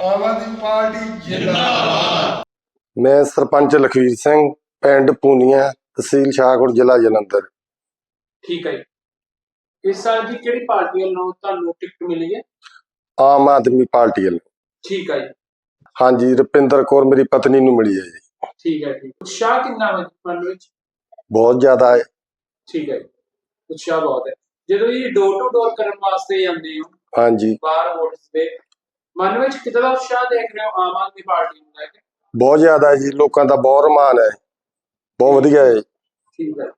Aam Aadmi party ਜਿੰਦਾਬਾਦ। ਮੈਂ ਸਰਪੰਚ ਲਖਵੀਰ ਸਿੰਘ ਪਿੰਡ ਪੂਨੀਆ ਤਹਿਸੀਲ ਸ਼ਾਹਕੋਟ ਜ਼ਿਲ੍ਹਾ ਜਲੰਧਰ। ਠੀਕ ਹੈ ਜੀ। ਇਸ ਸਾਲ ਦੀ ਕਿਹੜੀ ਪਾਰਟੀ ਵੱਲੋਂ ਤੁਹਾਨੂੰ ਟਿਕਟ ਮਿਲੀ ਹੈ? ਆਮ ਆਦਮੀ ਪਾਰਟੀ ਵੱਲੋਂ। ਠੀਕ ਹੈ ਜੀ। ਹਾਂਜੀ ਰੁਪਿੰਦਰ ਕੌਰ ਮੇਰੀ ਪਤਨੀ ਨੂੰ ਮਿਲੀ ਹੈ ਜੀ। ਠੀਕ ਹੈ ਠੀਕ ਉਤਸ਼ਾਹ ਕਿੰਨਾ ਹੈ ਮਨ ਵਿੱਚ? ਬਹੁਤ ਜ਼ਿਆਦਾ ਹੈ। ਠੀਕ ਹੈ ਜੀ। ਉਤਸ਼ਾਹ ਬਹੁਤ ਹੈ। ਜਦੋਂ ਇਹ ਡੋਰ ਟੂ ਡੋਰ ਕਰਨ ਵਾਸਤੇ ਜਾਂਦੇ ਹੋ ਹਾਂਜੀ। ਬਾਹਰ ਵੋਟਸ ਦੇ। ਮਨ ਵਿੱਚ ਕਿਤੇ ਦਾ ਉਤਸ਼ਾਹ ਦੇਖ ਰਹੇ ਹੋ ਆਮ ਆਦਮੀ ਪਾਰਟੀ ਨੂੰ ਲੈ ਕੇ? ਬਹੁਤ ਜ਼ਿਆਦਾ ਜੀ ਲੋਕਾਂ ਦਾ ਬਹੁਤ ਰਮਾਨ ਹੈ। ਬਹੁਤ ਵਧੀਆ ਹੈ। ਠੀਕ ਹੈ।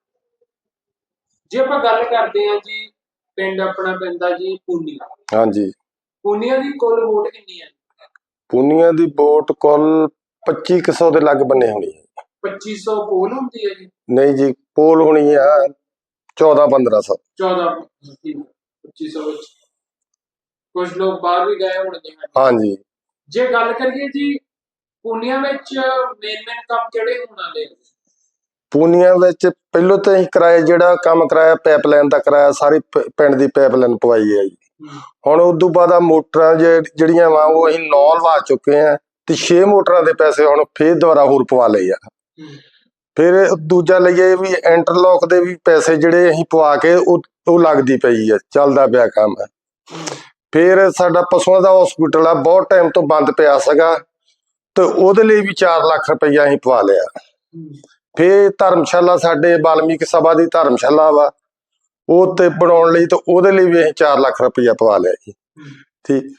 ਜੇ ਆਪਾਂ ਗੱਲ ਕਰਦੇ ਹਾਂ ਜੀ ਪਿੰਡ ਆਪਣਾ ਪੈਂਦਾ ਜੀ ਪੂਨੀਆ। ਹਾਂਜੀ। ਪੂਨੀਆ ਦੀ ਕੁੱਲ ਵੋਟ ਕਿੰਨੀ ਹੈ? ਪੂਨੀਆ ਦੀ ਵੋਟ ਕੁੱਲ 2500 ਦੇ ਲੱਗ ਬੰਨੇ ਹੋਣੀ ਹੈ। 2500 ਪੋਲ ਹੁੰਦੀ ਹੈ ਜੀ? ਨਹੀਂ ਜੀ ਪੋਲ ਹੋਣੀ ਆ 14 1500 14 ਠੀਕ ਹੈ, 2500 ਵਿੱਚ। ਕੁਝ ਲੋਕ ਬਾਹਰ ਵੀ ਗਏ ਹੋਣਗੇ। ਹਾਂਜੀ। ਜੇ ਗੱਲ ਕਰੀਏ ਜੀ ਪੂਨੀਆ ਵਿੱਚ ਮੇਨ ਮੇਨ ਕੰਮ ਕਿਹੜੇ ਹੋਣ ਵਾਲੇ? ਪੂਨੀਆ ਵਿੱਚ ਪਹਿਲੋਂ ਤਾਂ ਅਸੀਂ ਕਰਾਇਆ ਜਿਹੜਾ ਕੰਮ ਕਰਾਇਆ ਪਾਈਪਲਾਈਨ ਦਾ ਕਰਾਇਆ ਸਾਰੀ ਪਿੰਡ ਦੀ ਪਾਈਪਲਾਈਨ ਪਵਾਈ ਹੈ ਜੀ। ਹੁਣ ਉਸ ਤੋਂ ਬਾਅਦ ਆ ਮੋਟਰਾਂ ਜਿਹੜੀਆਂ ਵਾ ਉਹ ਅਸੀਂ ਨੌ ਲਵਾ ਚੁੱਕੇ ਆ ਤੇ 6 ਮੋਟਰਾਂ ਦੇ ਪੈਸੇ ਹੁਣ ਫੇਰ ਦੁਬਾਰਾ ਹੋਰ ਪਵਾ ਲਏ ਆ। ਫਿਰ ਦੂਜਾ ਲਈਏ ਵੀ ਇੰਟਰਲੌਕ ਦੇ ਵੀ ਪੈਸੇ ਜਿਹੜੇ ਅਸੀਂ ਪਵਾ ਕੇ ਉਹ ਲੱਗਦੀ ਪਈ ਆ ਚੱਲਦਾ ਪਿਆ ਕੰਮ। ਹੈ ਫਿਰ ਸਾਡਾ ਪਸ਼ੂਆਂ ਦਾ ਹਸਪੀਟਲ ਆ, ਬਹੁਤ ਟਾਈਮ ਤੋਂ ਬੰਦ ਪਿਆ ਸੀਗਾ ਤੇ ਉਹਦੇ ਲਈ ਵੀ 4 ਲੱਖ ਰੁਪਈਆ ਅਸੀਂ ਪਵਾ ਲਿਆ। ਫਿਰ ਧਰਮਸ਼ਾਲਾ ਸਾਡੇ ਬਾਲਮੀਕ ਸਭਾ ਦੀ ਧਰਮਸ਼ਾਲਾ ਵਾ, ਉਹ ਤੇ ਬਣਾਉਣ ਲਈ ਤੇ ਉਹਦੇ ਲਈ ਵੀ ਅਸੀਂ 4 ਲੱਖ ਰੁਪਈਆ ਪਵਾ ਲਿਆ ਜੀ। ਠੀਕ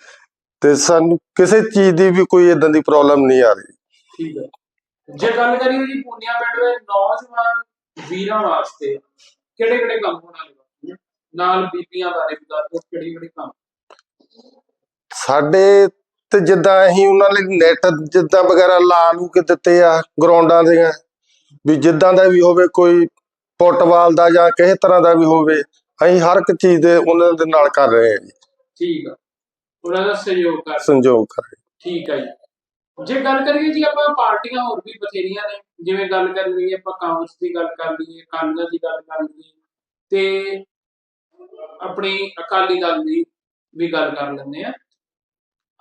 ਤੇ ਸਾਨੂੰ ਕਿਸੇ ਚੀਜ਼ ਦੀ ਵੀ ਕੋਈ ਇਦਾਂ ਦੀ ਪ੍ਰੋਬਲਮ ਨਹੀਂ ਆ ਰਹੀ। ਠੀਕ ਹੈ ਜੇ ਗੱਲ ਕਰੀਏ ਜੀ ਪੂਨੀਆ ਪਿੰਡ ਦੇ ਨੌਜਵਾਨ ਵੀਰਾਂ ਵਾਸਤੇ ਕਿਹੜੇ ਕਿਹੜੇ ਕੰਮ ਹੋਣ ਵਾਲੇ ਆ? ਨਾਲ ਬੀਬੀਆਂ ਬਾਰੇ ਵੀ ਦੱਸੋ ਕਿਹੜੇ ਕਿਹੜੇ ਕੰਮ? ਸਾਡੇ ਤੇ ਜਿੱਦਾਂ ਅਸੀਂ ਉਹਨਾਂ ਲਈ ਨੈਟ ਜਿੱਦਾਂ ਵਗੈਰਾ ਲਾ ਲੂ ਕੇ ਦਿੱਤੇ ਆ ਗਰਾਊਂਡਾਂ ਦੀਆਂ ਵੀ ਜਿੱਦਾਂ ਦਾ ਵੀ ਹੋਵੇ ਕੋਈ ਫੁੱਟਬਾਲ ਦਾ ਜਾਂ ਕਿਸੇ ਤਰ੍ਹਾਂ ਦਾ ਵੀ ਹੋਵੇ ਅਸੀਂ ਹਰ ਇੱਕ ਚੀਜ਼ ਦੇ ਉਹਨਾਂ ਦੇ ਨਾਲ ਕਰ ਰਹੇ ਹਾਂ ਜੀ। ਠੀਕ ਆ। ਉਹਨਾਂ ਦਾ ਸਹਿਯੋਗ ਕਰ ਸੰਯੋਗ ਕਰ ਰਹੇ ਠੀਕ ਹੈ ਜੀ। ਜੇ ਗੱਲ ਕਰੀਏ ਜੀ ਆਪਾਂ ਪਾਰਟੀਆਂ ਹੋਰ ਵੀ ਬਥੇਰੀਆਂ ਨੇ ਜਿਵੇਂ ਗੱਲ ਕਰ ਲਈਏ ਆਪਾਂ ਕਾਂਗਰਸ ਦੀ ਗੱਲ ਕਰ ਲਈਏ ਕਾਂਗਰਸ ਦੀ ਗੱਲ ਕਰ ਲਈਏ ਤੇ ਆਪਣੀ ਅਕਾਲੀ ਦਲ ਦੀ ਵੀ ਗੱਲ ਕਰ ਲੈਂਦੇ ਆ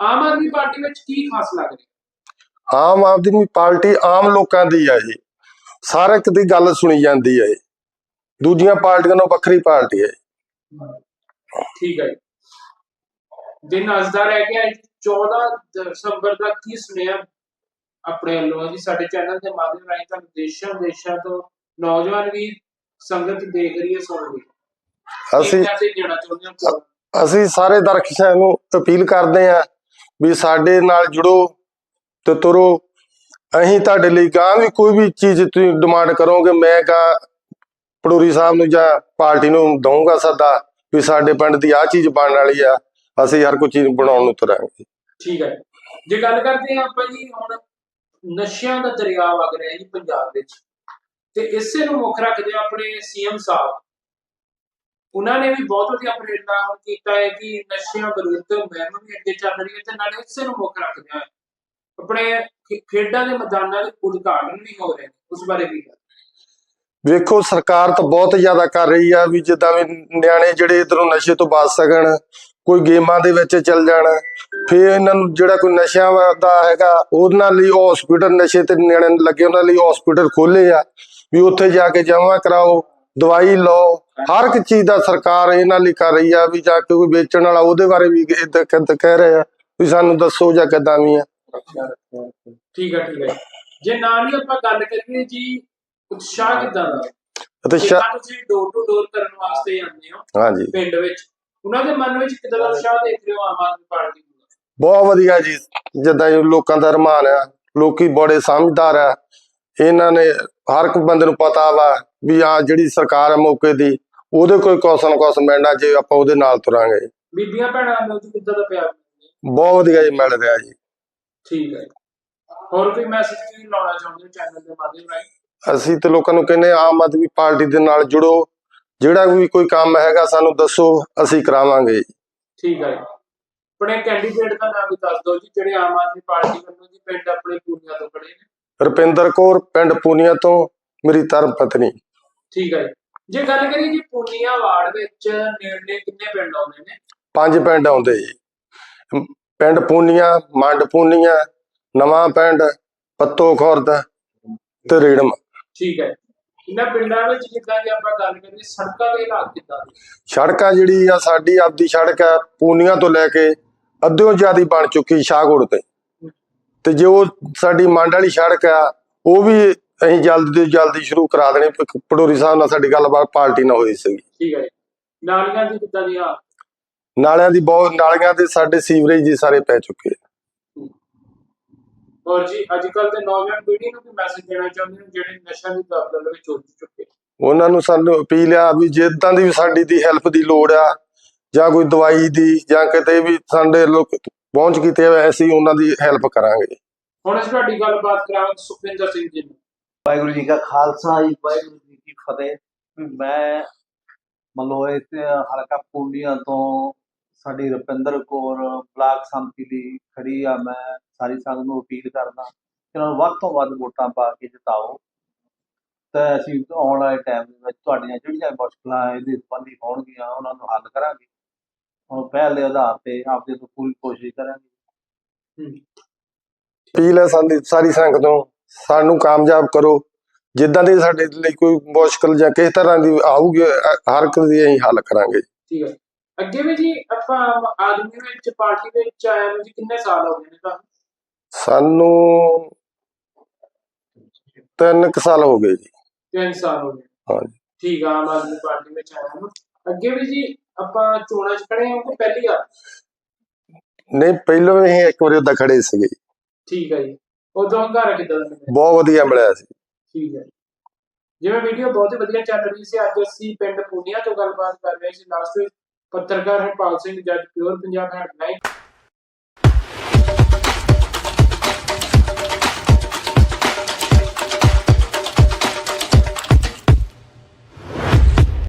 ਆਮ ਆਦਮੀ ਪਾਰਟੀ ਵਿੱਚ ਕੀ ਖਾਸ ਲੱਗ ਰਿਹਾ? ਆਮ ਆਦਮੀ ਪਾਰਟੀ ਆਮ ਲੋਕਾਂ ਦੀ ਆ ਜੀ ਸਾਰੇ ਇੱਕ ਦੀ ਗੱਲ ਸੁਣੀ ਜਾਂਦੀ ਹੈ ਦੂਜੀਆਂ ਪਾਰਟੀਆਂ ਨਾਲੋਂ ਵੱਖਰੀ ਪਾਰਟੀ ਹੈ ਠੀਕ ਹੈ ਦਿਨ ਅੱਜ ਦਾ ਰਹਿ ਗਿਆ ਹੈ ਜੀ, 14 ਦਸੰਬਰ ਦਾ ਕੀ ਸੁਨੇਹਾ ਆਪਣੇ ਵੱਲੋਂ ਜੀ? ਸਾਡੇ ਚੈਨਲ ਦੇ ਮਾਧਿਅਮ ਰਾਹੀਂ ਤੁਹਾਨੂੰ ਦੇਸ਼ਾਂ ਦੇਸ਼ਾਂ ਤੋਂ ਨੌਜਵਾਨ ਵੀ ਸੰਗਤ ਦੇਖ ਰਹੀ ਹੈ ਸੁਣ ਰਹੀ ਹੈ। ਅਸੀਂ ਅਸੀਂ ਹਾਂ ਸਾਰੇ ਦਰਸ਼ਕਾਂ ਨੂੰ ਅਪੀਲ ਕਰਦੇ ਹਾਂ ਵੀ ਸਾਡੇ ਨਾਲ ਜੁੜੋ ਤੇ ਤੁਰੋ। ਅਸੀਂ ਤੁਹਾਡੇ ਲਈ ਗਾਂ ਵੀ ਕੋਈ ਵੀ ਚੀਜ਼ ਤੁਸੀਂ ਡਿਮਾਂਡ ਕਰੋਗੇ, ਮੈਂ ਗਾ ਪੜੂਰੀ ਸਾਹਿਬ ਨੂੰ ਜਾਂ ਪਾਰਟੀ ਨੂੰ ਦਊਂਗਾ ਸੱਦਾ ਵੀ ਸਾਡੇ ਪਿੰਡ ਦੀ ਆ ਚੀਜ਼ ਬਣਨ ਵਾਲੀ ਆ, ਅਸੀਂ ਹਰ ਕੋਈ ਚੀਜ਼ ਬਣਾਉਣ ਨੂੰ ਤੁਰਾਂਗੇ। ਠੀਕ ਹੈ। ਜੇ ਗੱਲ ਕਰਦੇ ਹਾਂ ਆਪਾਂ ਜੀ ਹੁਣ ਨਸ਼ਿਆਂ ਦਾ ਦਰਿਆ ਵਗ ਰਿਹਾ ਜੀ ਪੰਜਾਬ ਵਿੱਚ, ਤੇ ਇਸੇ ਨੂੰ ਮੁੱਖ ਰੱਖਦੇ ਆਪਣੇ ਸੀਐਮ ਸਾਹਿਬ। ਉਹਨਾਂ ਨੇ ਵੀ ਬਹੁਤ ਵਧੀਆ ਪ੍ਰੇਰਣਾ ਕੀਤਾ ਹੈ ਕਿ ਨਸ਼ਿਆਂ ਵਿਰੁੱਧ ਮੁਹਿੰਮ ਵੀ ਅੱਗੇ ਚੱਲ ਰਹੀ ਹੈ ਤੇ ਨਾਲੇ ਇਸੇ ਨੂੰ ਮੁੱਖ ਰੱਖਦੇ ਹੋਏ ਆਪਣੇ ਖੇਡਾਂ ਦੇ ਮੈਦਾਨਾਂ ਦੇ ਉਦਘਾਟਨ ਵੀ ਹੋ ਰਹੇ ਨੇ, ਉਸ ਬਾਰੇ ਵੀ ਵੇਖੋ, ਸਰਕਾਰ ਤਾਂ ਬਹੁਤ ਜ਼ਿਆਦਾ ਕਰ ਰਹੀ ਆ ਵੀ ਜਿੱਦਾਂ ਵੀ ਨਿਆਣੇ ਜਿਹੜੇ ਇਧਰੋਂ ਨਸ਼ੇ ਤੋਂ ਬਚ ਸਕਣ, ਕੋਈ ਗੇਮਾਂ ਦੇ ਵਿੱਚ ਚੱਲ ਜਾਣ, ਫਿਰ ਇਹਨਾਂ ਨੂੰ ਜਿਹੜਾ ਕੋਈ ਨਸ਼ਿਆਂ ਦਾ ਹੈਗਾ, ਉਹਨਾਂ ਲਈ ਹਸਪੀਟਲ ਨਸ਼ੇ ਤੇ ਨਿਆਣੇ ਲੱਗੇ, ਉਹਨਾਂ ਲਈ ਹਸਪੀਟਲ ਖੋਲੇ ਆ, ਵੀ ਉੱਥੇ ਜਾ ਕੇ ਜਮਾ ਕਰਾਓ, ਦਵਾਈ ਲਓ ਹਰ ਇੱਕ ਚੀਜ਼ ਦਾ ਸਰਕਾਰ ਇਹਨਾਂ ਲਈ ਕਰ ਰਹੀ ਆ ਵੀ ਜਾ ਕੇ ਕੋਈ ਵੇਚਣ ਵਾਲਾ ਉਹਦੇ ਬਾਰੇ ਵੀ ਇਦਾਂ ਕਹਿ ਰਹੇ ਆ ਵੀ ਸਾਨੂੰ ਦੱਸੋ ਜਾਂ ਕਿੱਦਾਂ ਵੀ ਆ। ਠੀਕ ਹੈ ਠੀਕ ਹੈ ਜੇ। ਨਾਲ ਹੀ ਆਪਾਂ ਗੱਲ ਕਰੀਏ ਜੀ ਉਤਸ਼ਾਹ ਕਿੱਦਾਂ ਦਾ? ਅਤੇ ਤੁਸੀਂ ਡੋਰ ਟੂ ਡੋਰ ਕਰਨ ਵਾਸਤੇ ਜਾਂਦੇ ਹੋ ਹਾਂਜੀ। ਪਿੰਡ ਵਿੱਚ ਉਹਨਾਂ ਦੇ ਮਨ ਵਿੱਚ ਕਿੱਦਾਂ ਦਾ ਉਤਸ਼ਾਹ ਦੇਖ ਰਹੇ ਹੋ ਆਮ ਆਦਮੀ ਪਾਰਟੀ ਨੂੰ? ਬਹੁਤ ਵਧੀਆ ਜੀ ਜਿੱਦਾਂ ਲੋਕਾਂ ਦਾ ਰਮਾਨ ਆ ਲੋਕੀ ਬੜੇ ਸਮਝਦਾਰ ਆ। ਇਹਨਾਂ ਨੇ ਹਰ ਇੱਕ ਬੰਦੇ ਨੂੰ ਪਤਾ ਵਾ ਵੀ ਆ ਜਿਹੜੀ ਸਰਕਾਰ ਹੈ ਮੌਕੇ ਦੀ ਉਹਦੇ ਕੋਈ ਕੁਛ ਨਾ ਕੁਛ ਮਿਲਣਾ ਜੇ ਆਪਾਂ ਉਹਦੇ ਨਾਲ ਤੁਰਾਂਗੇ। ਬੀਬੀਆਂ ਭੈਣਾਂ ਨੂੰ ਕਿੱਦਾਂ ਦਾ ਪਿਆਰ? ਬਹੁਤ ਵਧੀਆ ਜੀ ਮਿਲ ਰਿਹਾ ਜੀ। ਠੀਕ ਹੈ। ਹੋਰ ਕੋਈ ਮੈਸੇਜ ਤੁਸੀਂ ਲਾਉਣਾ ਚਾਹੁੰਦੇ ਹੋ ਚੈਨਲ ਦੇ ਮਾਧਿਅਮ ਰਾਹੀਂ? ਅਸੀਂ ਤੇ ਲੋਕਾਂ ਨੂੰ ਕਹਿੰਦੇ ਆਮ ਆਦਮੀ ਪਾਰਟੀ ਦੇ ਨਾਲ ਜੁੜੋ। ਜਿਹੜਾ ਵੀ ਕੋਈ ਕੰਮ ਹੈਗਾ ਸਾਨੂੰ ਦੱਸੋ ਅਸੀਂ ਕਰਾਵਾਂਗੇ। ਠੀਕ ਹੈ ਜੀ। ਆਪਣੇ ਕੈਂਡੀਡੇਟ ਦਾ ਨਾਮ ਵੀ ਦੱਸ ਦਿਓ ਜੀ ਜਿਹੜੇ ਆਮ ਆਦਮੀ ਪਾਰਟੀ ਵੱਲੋਂ ਜੀ ਪਿੰਡ ਆਪਣੇ ਪੂਰੀਆਂ ਤੋਂ ਖੜੇ ਨੇ। ਰੁਪਿੰਦਰ ਕੌਰ ਪਿੰਡ ਪੂਨੀਆ ਤੋਂ ਮੇਰੀ ਧਰਮ ਪਤਨੀ। ਠੀਕ ਹੈ ਜੀ। ਗੱਲ ਕਰੀਏ ਜੀ ਪੂਨੀਆ ਵਾਰਡ ਵਿੱਚ ਨੇੜਲੇ ਕਿੰਨੇ ਪਿੰਡ ਆਉਂਦੇ ਨੇ? ਪੰਜ ਪਿੰਡ ਆਉਂਦੇ ਜੀ। ਪਿੰਡ ਪੂਨੀਆਂ ਮੰਡ ਪੂਨੀਆਂ ਨਵਾਂ ਪਿੰਡ ਪੱਤੋ ਖੁਰਦ ਤੇ ਰੇੜਮ। ਠੀਕ ਹੈ ਇਹਨਾਂ ਪਿੰਡਾਂ ਵਿੱਚ ਜਿੱਦਾਂ ਕਿ ਆਪਾਂ ਗੱਲ ਕਰੀਏ ਸੜਕਾਂ ਦੇ ਹਾਲਾਤ ਕਿੱਦਾਂ ਨੇ? ਸੜਕਾਂ ਜਿਹੜੀ ਆ ਸਾਡੀ ਆਪਦੀ ਸੜਕ ਆ ਪੂਨੀਆਂ ਤੋਂ ਲੈ ਕੇ ਅੱਧਿਓਂ ਜ਼ਿਆਦੀ ਬਣ ਚੁੱਕੀ ਸ਼ਾਹਗੋੜ ਤੇ। ਤੇ ਜੋ ਸਾਡੀ ਮੰਡ ਵਾਲੀ ਸੜਕ ਆ ਉਹ ਵੀ ਅਸੀਂ ਜਲਦੀ ਤੋਂ ਜਲਦੀ ਸ਼ੁਰੂ ਕਰਾ ਦੇਣੀ ਪ- ਪਟੋਰੀ ਸਾਹਿਬ ਨਾਲ ਸਾਡੀ ਗੱਲਬਾਤ ਪਾਰਟੀ ਨਾਲ ਹੋਈ ਸੀ ਠੀਕ ਹੈ ਨਾਲੀਆਂ ਦੀ ਕਿੱਦਾਂ ਦੀ ਹਾਲਤ ਨਾਲਿਆਂ ਦੀ ਬਹੁਤ ਨਾਲੀਆਂ ਤੇ ਸਾਡੇ ਸੀਵਰੇਜ ਜੀ ਸਾਰੇ ਪੈ ਚੁੱਕੇ ਆ। ਔਰ ਜੀ ਅੱਜ ਕੱਲ ਦੇ ਨੌਜਵਾਨ ਪੀੜ੍ਹੀ ਨੂੰ ਵੀ ਮੈਸੇਜ ਦੇਣਾ ਚਾਹੁੰਦੇ ਹੋ ਜਿਹੜੇ ਨਸ਼ਿਆਂ ਦੀ ਦਲਦਲ ਵਿੱਚ ਉਲਝ ਚੁੱਕੇ ਉਹਨਾਂ ਨੂੰ ਸਾਨੂੰ ਅਪੀਲ ਆ ਵੀ ਜਿੱਦਾਂ ਦੀ ਵੀ ਸਾਡੀ ਦੀ ਹੈਲਪ ਦੀ ਲੋੜ ਆ ਜਾਂ ਕੋਈ ਦਵਾਈ ਦੀ ਜਾਂ ਕਿਤੇ ਵੀ ਸਾਡੇ ਲੋਕ ਪਹੁੰਚ ਕੀਤੇ ਹੋਏ ਅਸੀਂ ਉਹਨਾਂ ਦੀ ਹੈਲਪ ਕਰਾਂਗੇ। ਹੁਣ ਅਸੀਂ ਤੁਹਾਡੀ ਗੱਲਬਾਤ ਕਰਾਂਗੇ ਸੁਖਵਿੰਦਰ ਸਿੰਘ ਜੀ ਨਾਲ। ਵਾਹਿਗੁਰੂ ਜੀ ਕਾ ਖਾਲਸਾ ਜੀ ਵਾਹਿਗੁਰੂ ਜੀ ਕੀ ਫਤਿਹ। ਵੀ ਮੈਂ ਮਲੋਏ ਤੇ ਹਲਕਾ ਪੂਰਨੀਆ ਤੋਂ ਸਾਡੀ ਰੁਪਿੰਦਰ ਕੌਰ ਬਲਾਕ ਸੰਮਤੀ ਲਈ ਖੜੀ ਆ। ਮੈਂ ਸਾਰੀ ਸੰਗਤ ਨੂੰ ਅਪੀਲ ਕਰਦਾ ਕਿ ਉਹਨਾਂ ਨੂੰ ਵੱਧ ਤੋਂ ਵੱਧ ਵੋਟਾਂ ਪਾ ਕੇ ਜਿਤਾਓ। ਤੇ ਅਸੀਂ ਆਉਣ ਵਾਲੇ ਟਾਈਮ ਦੇ ਵਿੱਚ ਤੁਹਾਡੀਆਂ ਜਿਹੜੀਆਂ ਮੁਸ਼ਕਲਾਂ ਇਹਦੇ ਸੰਬੰਧੀ ਹੋਣਗੀਆਂ ਉਹਨਾਂ ਨੂੰ ਹੱਲ ਕਰਾਂਗੇ। ਹੁਣ ਪਹਿਲ ਦੇ ਆਧਾਰ ਤੇ ਆਪਦੇ ਤੋਂ ਪੂਰੀ ਕੋਸ਼ਿਸ਼ ਕਰਾਂਗੇ। ਅਪੀਲ ਹੈ ਸਾਡੀ ਸਾਰੀ ਸੰਗਤ ਨੂੰ ਸਾਨੂੰ ਕਾਮਯਾਬ ਕਰੋ। ਜਿੱਦਾਂ ਦੀ ਸਾਡੇ ਲਈ ਕੋਈ ਮੁਸ਼ਕਲ ਜਾਂ ਕਿਸੇ ਤਰ੍ਹਾਂ ਦੀ ਆਊਗੀ ਹਰ ਇੱਕ ਦੀ ਅਸੀਂ ਹੱਲ ਕਰਾਂਗੇ ਠੀਕ ਹੈ। ਅੱਗੇ ਵੀ ਜੀ ਆਪਾਂ ਆਦਮੀ ਵਿੱਚ ਪਾਰਟੀ ਵਿੱਚ ਆਇਆ ਨੂੰ ਜੀ ਕਿੰਨੇ ਸਾਲ ਹੋ ਗਏ ਨੇ ਤੁਹਾਨੂੰ? ਸਾਨੂੰ ਤਿੰਨ ਕੁ ਸਾਲ ਹੋ ਗਏ ਜੀ। ਤਿੰਨ ਸਾਲ ਹੋ ਗਏ। ਹਾਂਜੀ ਠੀਕ ਆ ਆਮ ਆਦਮੀ ਪਾਰਟੀ ਵਿੱਚ ਆਇਆ ਨੂੰ ਅੱਗੇ ਵੀ ਜੀ ਆਪਾਂ ਚੋਣਾਂ 'ਚ ਖੜੇ ਹਾਂ ਕਿ ਪਹਿਲੀ ਵਾਰ? ਨਹੀਂ ਪਹਿਲਾਂ ਵੀ ਅਸੀਂ ਇੱਕ ਵਾਰੀ ਉਦਾਂ ਖੜੇ ਸੀਗੇ ਜੀ। ਠੀਕ ਹੈ ਜੀ। ਉਦੋਂ ਘਰ ਕਿੱਦਾਂ? ਦਾ ਮਿਲਿਆ ਬਹੁਤ ਵਧੀਆ ਮਿਲਿਆ ਸੀ। ਠੀਕ ਹੈ ਜਿਵੇਂ ਵੀਡੀਓ ਬਹੁਤ ਹੀ ਵਧੀਆ ਚੱਲ ਰਹੀ ਸੀ। ਅੱਜ ਅਸੀਂ ਪਿੰਡ ਪੂਨੀਆ ਤੋਂ ਗੱਲਬਾਤ ਕਰ ਰਹੇ ਸੀ। ਲਾਸਟ ਵਿੱਚ ਪੱਤਰਕਾਰ ਹਰਪਾਲ ਸਿੰਘ ਜੱਜ ਪਿਓਰ ਪੰਜਾਬ ਹੈਡਲਾਈਨ